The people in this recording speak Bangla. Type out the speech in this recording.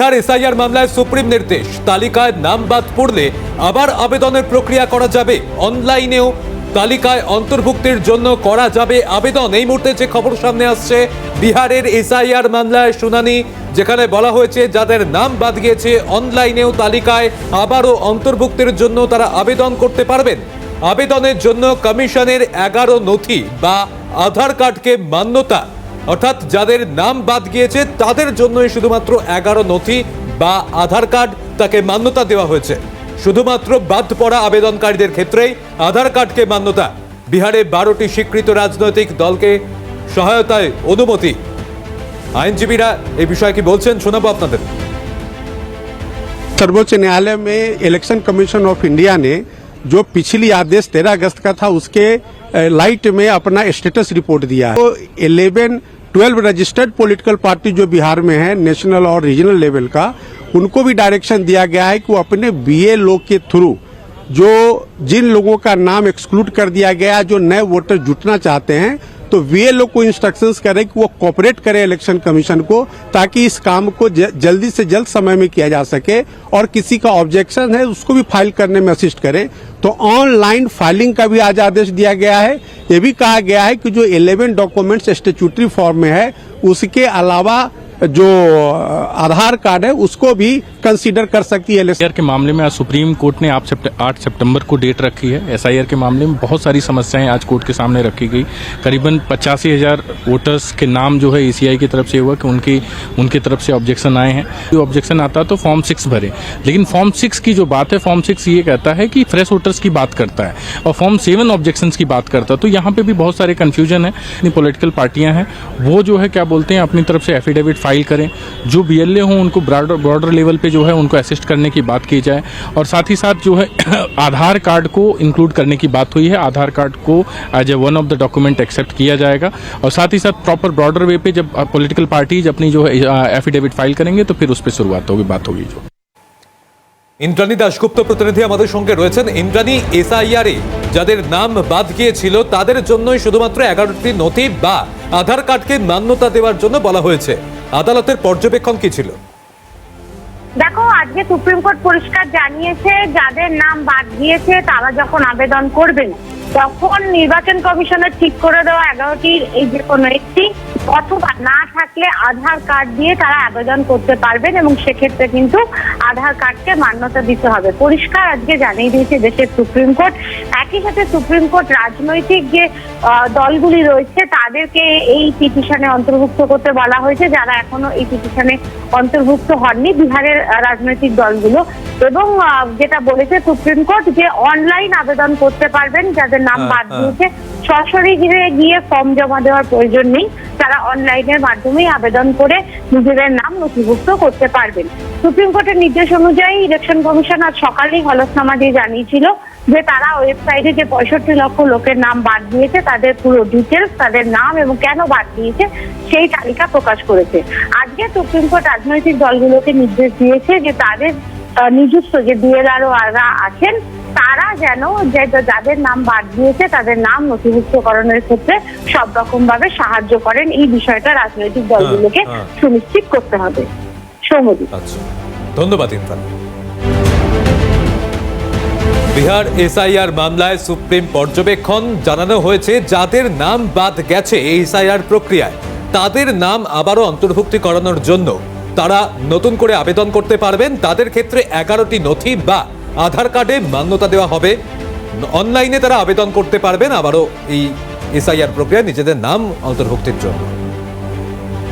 বিহার এসআইআর মামলায় সুপ্রিম নির্দেশ। তালিকায় নাম বাদ পড়লে আবার আবেদনের প্রক্রিয়া করা যাবে। অনলাইনেও তালিকায় অন্তর্ভুক্তির জন্য করা যাবে আবেদন। এই মুহূর্তে যে খবর সামনে আসছে, বিহারের এসআইআর মামলায় শুনানি, যেখানে বলা হয়েছে, যাদের নাম বাদ গিয়েছে, অনলাইনেও তালিকায় আবারও অন্তর্ভুক্তির জন্য তারা আবেদন করতে পারবেন। আবেদনের জন্য কমিশনের এগারো নথি বা আধার কার্ডকে মান্যতা। অর্থাৎ যাদের নাম বাদ গিয়েছে তাদের জন্যই শুধুমাত্র এগারো নথি বা আধার কার্ড তাকে মান্যতা দেওয়া হয়েছে শুধুমাত্র বাদ পড়া আবেদনকারীদের ক্ষেত্রেই আধার কার্ডকে মান্যতা বিহারে বারোটি স্বীকৃত রাজনৈতিক দলকে সহায়তায় অনুমতি আইনজীবীরা এই বিষয়ে কি বলছেন শোনাবো আপনাদের सर्वोच्च न्यायालय में इलेक्शन कमीशन ऑफ इंडिया ने जो पिछली आदेश तेरह अगस्त का था उसके अ, लाइट में अपना स्टेटस रिपोर्ट दिया है तो 11 12 रजिस्टर्ड पॉलिटिकल पार्टी जो बिहार में है, नेशनल और रीजनल लेवल का, उनको भी डायरेक्शन दिया गया है कि वो अपने बीए लोग के थ्रू जो जिन लोगों का नाम एक्सक्लूड कर दिया गया, जो नए वोटर जुटना चाहते हैं तो वे लोग को इंस्ट्रक्शंस करें कि वो कॉपरेट करें इलेक्शन कमीशन को, ताकि इस काम को जल्दी से जल्द समय में किया जा सके और किसी का ऑब्जेक्शन है, उसको भी फ़ाइल करने में असिस्ट करें। तो ऑनलाइन फाइलिंग का भी आज आदेश दिया गया है। ये भी कहा गया है कि जो 11 डॉक्यूमेंट्स स्टेचुटरी फॉर्म में है, उसके अलावा जो आधार कार्ड है, उसको भी कंसीडर कर सकती है। एसआईआर के मामले में आज सुप्रीम कोर्ट ने आप सेप्टे- 8 सितंबर को डेट रखी है। एसआईआर के मामले में बहुत सारी समस्याएँ आज कोर्ट के सामने रखी गई। करीबन पचासी हज़ार वोटर्स के नाम जो है ईसीआई की तरफ़ से हुआ कि उनकी उनकी तरफ़ से ऑब्जेक्शन आए हैं। जो ऑब्जेक्शन आता तो फॉर्म सिक्स भरे। लेकिन फॉर्म सिक्स की जो बात है, फॉर्म सिक्स ये कहता है कि फ्रेश वोटर्स की बात करता है और फॉर्म सेवन ऑब्जेक्शन की बात करता है। तो यहाँ पे भी बहुत सारे कंफ्यूजन है पोलिटिकल पार्टियाँ हैं। वो जो है क्या बोलते हैं, अपनी तरफ़ से एफिडेविट फाइल करें जो बीएलए हों उनको ब्रॉडर बॉर्डर लेवल पे जो है उनको असिस्ट करने की बात की जाए और साथ ही साथ जो है आधार कार्ड को इंक्लूड करने की बात हुई है आधार कार्ड को as a one of the document accept किया जाएगा और साथ ही साथ प्रॉपर बॉर्डर वे पे जब पॉलिटिकल पार्टीज अपनी जो है एफिडेविट फाइल करेंगे तो फिर उस पर शुरुआत होगी बात होगी जो ইন্দ্রাণী দাশগুপ্ত প্রতিনিধি আমাদের সঙ্গে রয়েছেন ইন্দ্রাণী এসআইআর এ যাদের নাম বাদ গিয়েছিল তাদের জন্যই শুধুমাত্র এগারোটি নথি বা আধার কার্ডকে মান্যতা দেওয়ার জন্য বলা হয়েছে আদালতের পর্যবেক্ষণ কি ছিল? দেখো, আজকে সুপ্রিম কোর্ট পরিষ্কার জানিয়েছে, যাদের নাম বাদ দিয়েছে, তারা যখন আবেদন করবেন, তখন নির্বাচন কমিশনের ঠিক করে দেওয়া এগারোটির এই যে কোনো একটি অথবা না থাকলে আধার কার্ড দিয়ে তারা আবেদন করতে পারবেন এবং সেক্ষেত্রে কিন্তু আধার কার্ডকে মান্যতা দিতে হবে। পরিষ্কার আজকে জানিয়ে দিয়েছে দেশের সুপ্রিম কোর্ট। একই সাথে সুপ্রিম কোর্ট রাজনৈতিক যে দলগুলি রয়েছে তাদেরকে এই পিটিশনে অন্তর্ভুক্ত করতে বলা হয়েছে। যারা এখনও এই পিটিশনে অন্তর্ভুক্ত হননি বিহারের রাজনৈতিক দলগুলো। এবং আহ, যেটা বলেছে সুপ্রিম কোর্ট যে অনলাইন আবেদন করতে পারবেন যাদের নাম হ্যাঁ, বাদ হ্যাঁ। দিয়েছে। সরাসরি গিয়ে ফর্ম জমা দেওয়ার প্রয়োজন নেই। তারা অনলাইনের মাধ্যমেই আবেদন করে নিজেদের নাম নথিভুক্ত করতে পারবেন। সুপ্রিম কোর্টের নির্দেশ অনুযায়ী ইলেকশন কমিশন আজ সকালেই হলফনামা দিয়ে জানিয়েছিল যে তারা ওয়েবসাইটে যে পঁয়ষট্টি লক্ষ লোকের নাম বাদ দিয়েছে, তাদের পুরো ডিটেলস তাদের নাম এবং কেন বাদ দিয়েছে সেই তালিকা প্রকাশ করেছে। আজকে সুপ্রিম কোর্ট রাজনৈতিক দলগুলোকে নির্দেশ দিয়েছে যে তাদের নিযুক্ত যে বিএলআরও আছেন তারা যেন যাদের নাম বাদ দিয়েছে তাদের নাম নথিভুক্তকরণের ক্ষেত্রে সব রকম ভাবে সাহায্য করেন। এই বিষয়টা রাজনৈতিক দলগুলোকে হ্যাঁ। সুনিশ্চিত করতে হবে। আচ্ছা। ধন্যবাদ ইন্দ্রাণী বিহার এসআইআর মামলায় সুপ্রিম পর্যবেক্ষণ জানানো হয়েছে যাদের নাম বাদ গেছে এসআইআর প্রক্রিয়ায় তাদের নাম আবারও অন্তর্ভুক্তি করানোর জন্য। তারা নতুন করে আবেদন করতে পারবেন তাদের ক্ষেত্রে এগারোটি নথি বা আধার কার্ডে মান্যতা দেওয়া হবে। অনলাইনে তারা আবেদন করতে পারবেন। আবারও এই এসআইআর প্রক্রিয়ায় নিজেদের নাম অন্তর্ভুক্তির জন্য।